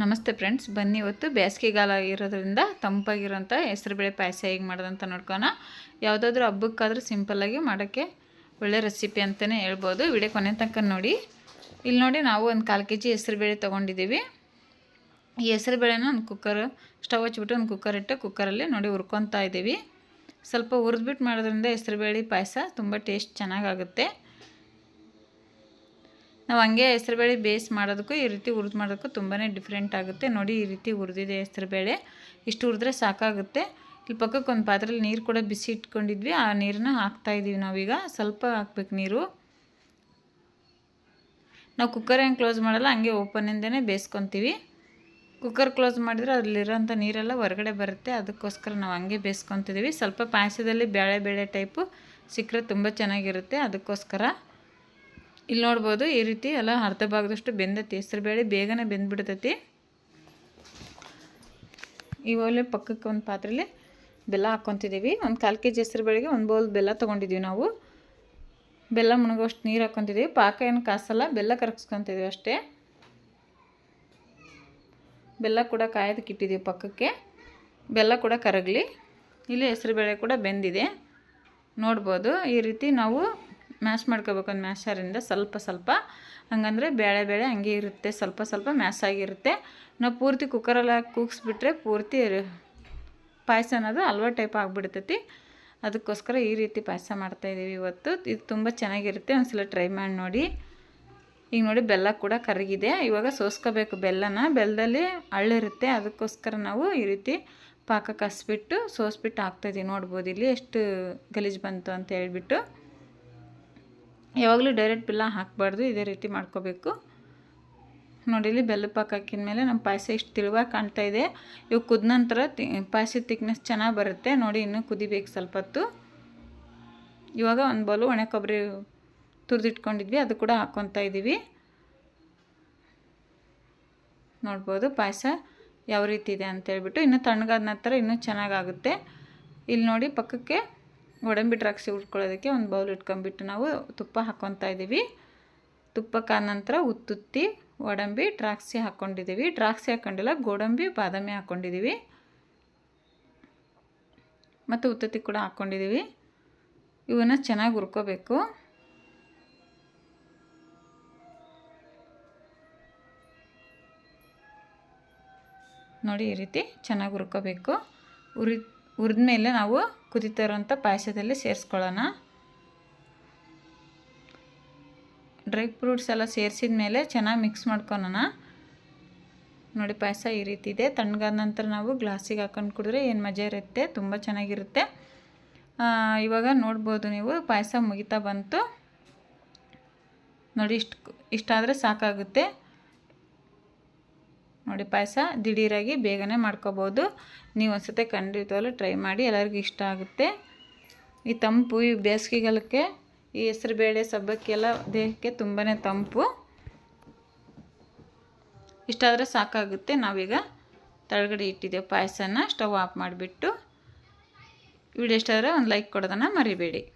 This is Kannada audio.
ನಮಸ್ತೆ ಫ್ರೆಂಡ್ಸ್, ಬನ್ನಿ ಇವತ್ತು ಬೇಸಿಗೆಗಾಲ ಇರೋದ್ರಿಂದ ತಂಪಾಗಿರೋಂಥ ಹೆಸರುಬೇಳೆ ಪಾಯಸ ಹೇಗೆ ಮಾಡೋದಂತ ನೋಡ್ಕೋಣ ಯಾವುದಾದ್ರೂ ಹಬ್ಬಕ್ಕಾದ್ರೂ ಸಿಂಪಲ್ಲಾಗಿ ಮಾಡೋಕ್ಕೆ ಒಳ್ಳೆ ರೆಸಿಪಿ ಅಂತಲೇ ಹೇಳ್ಬೋದು. ವಿಡಿಯೋ ಕೊನೆ ತನಕ ನೋಡಿ. ಇಲ್ಲಿ ನೋಡಿ ನಾವು ಒಂದು ಕಾಲು ಕೆ ಜಿ ಹೆಸರುಬೇಳೆ ತೊಗೊಂಡಿದ್ದೀವಿ. ಈ ಹೆಸರುಬೇಳೆನ ಒಂದು ಕುಕ್ಕರ್ ಸ್ಟವ್ ಹಚ್ಬಿಟ್ಟು ಒಂದು ಕುಕ್ಕರ್ ಇಟ್ಟು ಕುಕ್ಕರಲ್ಲಿ ನೋಡಿ ಹುರ್ಕೊತಾ ಇದ್ದೀವಿ. ಸ್ವಲ್ಪ ಹುರಿದ್ಬಿಟ್ಟು ಮಾಡೋದ್ರಿಂದ ಹೆಸರುಬೇಳೆ ಪಾಯಸ ತುಂಬ ಟೇಸ್ಟ್ ಚೆನ್ನಾಗಾಗುತ್ತೆ. ನಾವು ಹಂಗೆ ಹೆಸರುಬೇಳೆ ಬೇಸ್ ಮಾಡೋದಕ್ಕೂ ಈ ರೀತಿ ಹುರಿದು ಮಾಡೋದಕ್ಕೂ ತುಂಬಾ ಡಿಫ್ರೆಂಟ್ ಆಗುತ್ತೆ. ನೋಡಿ ಈ ರೀತಿ ಹುರಿದಿದೆ ಹೆಸರುಬೇಳೆ ಇಷ್ಟು ಹುರಿದ್ರೆ ಸಾಕಾಗುತ್ತೆ. ಇಲ್ಲಿ ಪಕ್ಕಕ್ಕೆ ಒಂದು ಪಾತ್ರೆಯಲ್ಲಿ ನೀರು ಕೂಡ ಬಿಸಿ ಇಟ್ಕೊಂಡಿದ್ವಿ. ಆ ನೀರನ್ನ ಹಾಕ್ತಾ ಇದ್ದೀವಿ ನಾವೀಗ. ಸ್ವಲ್ಪ ಹಾಕ್ಬೇಕು ನೀರು. ನಾವು ಕುಕ್ಕರ್ ಹೆಂಗೆ ಕ್ಲೋಸ್ ಮಾಡಲ್ಲ, ಹಂಗೆ ಓಪನಿಂದನೇ ಬೇಯಿಸ್ಕೊತೀವಿ. ಕುಕ್ಕರ್ ಕ್ಲೋಸ್ ಮಾಡಿದ್ರೆ ಅದರಲ್ಲಿರೋಂಥ ನೀರೆಲ್ಲ ಹೊರಗಡೆ ಬರುತ್ತೆ. ಅದಕ್ಕೋಸ್ಕರ ನಾವು ಹಂಗೆ ಬೇಯಿಸ್ಕೊತಿದ್ದೀವಿ. ಸ್ವಲ್ಪ ಪಾಯಸದಲ್ಲಿ ಬೇಳೆ ಬೇಳೆ ಟೈಪು ಸಿಕ್ಕರೆ ತುಂಬ ಚೆನ್ನಾಗಿರುತ್ತೆ. ಅದಕ್ಕೋಸ್ಕರ ಇಲ್ಲಿ ನೋಡ್ಬೋದು ಈ ರೀತಿ ಎಲ್ಲ ಅರ್ಧ ಭಾಗದಷ್ಟು ಬೆಂದತಿ. ಹೆಸರುಬೇಳೆ ಬೇಗನೆ ಬೆಂದ್ಬಿಡ್ತೈತಿ. ಇವಾಗಲೇ ಪಕ್ಕಕ್ಕೆ ಒಂದು ಪಾತ್ರೆಲಿ ಬೆಲ್ಲ ಹಾಕ್ಕೊತಿದ್ದೀವಿ. ಒಂದು ಕಾಲು ಕೆ ಜಿ ಹೆಸರುಬೇಳೆಗೆ ಒಂದು ಬೌಲ್ ಬೆಲ್ಲ ತೊಗೊಂಡಿದ್ದೀವಿ ನಾವು. ಬೆಲ್ಲ ಮುಣಗೋಷ್ಟು ನೀರು ಹಾಕ್ಕೊತಿದ್ದೀವಿ. ಪಾಕ ಏನು ಕಾಸಲ್ಲ, ಬೆಲ್ಲ ಕರಗಿಸ್ಕೊತಿದ್ದೀವಿ ಅಷ್ಟೇ. ಬೆಲ್ಲ ಕೂಡ ಕಾಯೋದಕ್ಕೆ ಇಟ್ಟಿದ್ದೀವಿ ಪಕ್ಕಕ್ಕೆ. ಬೆಲ್ಲ ಕೂಡ ಕರಗಲಿ. ಇಲ್ಲಿ ಹೆಸರುಬೇಳೆ ಕೂಡ ಬೆಂದಿದೆ. ನೋಡ್ಬೋದು ಈ ರೀತಿ ನಾವು ಮ್ಯಾಶ್ ಮಾಡ್ಕೋಬೇಕು ಒಂದು ಮ್ಯಾಶರಿಂದ ಸ್ವಲ್ಪ ಸ್ವಲ್ಪ. ಹಂಗಂದರೆ ಬೇಳೆ ಬೇಳೆ ಹಂಗೆ ಇರುತ್ತೆ, ಸ್ವಲ್ಪ ಸ್ವಲ್ಪ ಮ್ಯಾಶ್ ಆಗಿರುತ್ತೆ. ನಾವು ಪೂರ್ತಿ ಕುಕ್ಕರಲ್ಲಿ ಕೂಗಿಸ್ಬಿಟ್ರೆ ಪೂರ್ತಿ ಪಾಯಸ ಅನ್ನೋದು ಹಲ್ವ ಟೈಪ್ ಆಗಿಬಿಡ್ತೈತಿ. ಅದಕ್ಕೋಸ್ಕರ ಈ ರೀತಿ ಪಾಯಸ ಮಾಡ್ತಾಯಿದ್ದೀವಿ ಇವತ್ತು. ಇದು ತುಂಬ ಚೆನ್ನಾಗಿರುತ್ತೆ, ಒಂದ್ಸಲ ಟ್ರೈ ಮಾಡಿ ನೋಡಿ. ಈಗ ನೋಡಿ ಬೆಲ್ಲ ಕೂಡ ಕರಗಿದೆ. ಇವಾಗ ಸೋಸ್ಕೋಬೇಕು ಬೆಲ್ಲನ. ಬೆಲ್ಲದಲ್ಲಿ ಹಳ್ಳಿರುತ್ತೆ ಅದಕ್ಕೋಸ್ಕರ ನಾವು ಈ ರೀತಿ ಪಾಕ ಕಸ್ಬಿಟ್ಟು ಸೋಸ್ಬಿಟ್ಟು ಹಾಕ್ತಾಯಿದ್ದೀವಿ ನೋಡ್ಬೋದು ಇಲ್ಲಿ ಎಷ್ಟು ಗಲೀಜು ಬಂತು ಅಂತ ಹೇಳ್ಬಿಟ್ಟು. ಯಾವಾಗಲೂ ಡೈರೆಕ್ಟ್ ಬೆಲ್ಲ ಹಾಕಬಾರ್ದು, ಇದೇ ರೀತಿ ಮಾಡ್ಕೋಬೇಕು. ನೋಡಿ, ಇಲ್ಲಿ ಬೆಲ್ಲ ಪಾಕ ಹಾಕಿದ ಮೇಲೆ ನಮ್ಮ ಪಾಯಸ ಇಷ್ಟು ತಿಳುವಾಗಿ ಕಾಣ್ತಾ ಇದೆ. ಇವು ಕುದ ನಂತರ ತಿ ಪಾಯಸ ತಿಕ್ನೆಸ್ ಚೆನ್ನಾಗಿ ಬರುತ್ತೆ. ನೋಡಿ, ಇನ್ನೂ ಕುದಿಬೇಕು ಸ್ವಲ್ಪ ಹೊತ್ತು. ಇವಾಗ ಒಂದು ಬೌಲು ಒಣ ಕೊಬ್ಬರಿ ತುರಿದಿಟ್ಕೊಂಡಿದ್ವಿ, ಅದು ಕೂಡ ಹಾಕ್ಕೊತಾ ಇದ್ದೀವಿ ನೋಡ್ಬೋದು ಪಾಯಸ ಯಾವ ರೀತಿ ಇದೆ ಅಂತೇಳ್ಬಿಟ್ಟು ಇನ್ನೂ ತಣ್ಣಗಾದ ನಂತರ ಇನ್ನೂ ಚೆನ್ನಾಗಾಗುತ್ತೆ. ಇಲ್ಲಿ ನೋಡಿ ಪಕ್ಕಕ್ಕೆ ಗೋಡಂಬಿ ದ್ರಾಕ್ಷಿ ಉಟ್ಕೊಳ್ಳೋದಕ್ಕೆ ಒಂದು ಬೌಲ್ ಇಟ್ಕೊಂಬಿಟ್ಟು ನಾವು ತುಪ್ಪ ಹಾಕ್ಕೊತಾ ಇದ್ದೀವಿ. ತುಪ್ಪಕ್ಕೆ ನಂತರ ಉತ್ತುತ್ತಿ ಗೋಡಂಬಿ ದ್ರಾಕ್ಷಿ ಹಾಕ್ಕೊಂಡಿದ್ದೀವಿ ದ್ರಾಕ್ಷಿ ಹಾಕ್ಕೊಂಡಿಲ್ಲ ಗೋಡಂಬಿ, ಬಾದಾಮಿ ಹಾಕ್ಕೊಂಡಿದ್ದೀವಿ ಮತ್ತು ಉತ್ತುತ್ತಿ ಕೂಡ ಹಾಕ್ಕೊಂಡಿದ್ದೀವಿ ಇವನ್ನ ಚೆನ್ನಾಗಿ ಹುರ್ಕೋಬೇಕು. ನೋಡಿ ಈ ರೀತಿ ಚೆನ್ನಾಗಿ ಹುರ್ಕೋಬೇಕು. ಉರಿ ಹುರಿದ ಮೇಲೆ ನಾವು ಕುದೀತಾ ಇರೋಂಥ ಪಾಯಸದಲ್ಲಿ ಸೇರಿಸ್ಕೊಳ್ಳೋಣ. ಡ್ರೈ ಫ್ರೂಟ್ಸ್ ಎಲ್ಲ ಸೇರಿಸಿದ ಮೇಲೆ ಚೆನ್ನಾಗಿ ಮಿಕ್ಸ್ ಮಾಡ್ಕೊಳೋಣ. ನೋಡಿ ಪಾಯಸ ಈ ರೀತಿ ಇದೆ. ತಣ್ಣಗಾದ ನಂತರ ನಾವು ಗ್ಲಾಸಿಗೆ ಹಾಕೊಂಡು ಕುಡಿದ್ರೆ ಏನು ಮಜಾ ಇರುತ್ತೆ? ತುಂಬ ಚೆನ್ನಾಗಿರುತ್ತೆ. ಇವಾಗ ನೋಡ್ಬೋದು ನೀವು ಪಾಯಸ ಮುಗಿತಾ ಬಂತು. ನೋಡಿ ಇಷ್ಟು, ಇಷ್ಟಾದರೆ ಸಾಕಾಗುತ್ತೆ. ಪಾಯಸ ದಿಢೀರಾಗಿ ಬೇಗನೆ ಮಾಡ್ಕೋಬೋದು. ನೀವು ಒಂದ್ಸತಿ ಖಂಡಿತವಾಗ್ಲೂ ಟ್ರೈ ಮಾಡಿ, ಎಲ್ಲರಿಗೂ ಇಷ್ಟ ಆಗುತ್ತೆ. ಈ ತಂಪು, ಈ ಬೇಸಿಗೆಗಾಲಕ್ಕೆ, ಈ ಹೆಸರುಬೇಳೆ ಸಬ್ಬಕ್ಕೆಲ್ಲ ದೇಹಕ್ಕೆ ತುಂಬಾ ತಂಪು. ಇಷ್ಟಾದರೆ ಸಾಕಾಗುತ್ತೆ. ನಾವೀಗ ತಳಗಡೆ ಇಟ್ಟಿದ್ದೇವೆ ಪಾಯಸನ, ಸ್ಟವ್ ಆಫ್ ಮಾಡಿಬಿಟ್ಟು. ವಿಡಿಯೋ ಇಷ್ಟಾದರೆ ಒಂದು ಲೈಕ್ ಕೊಡೋದನ್ನು ಮರಿಬೇಡಿ.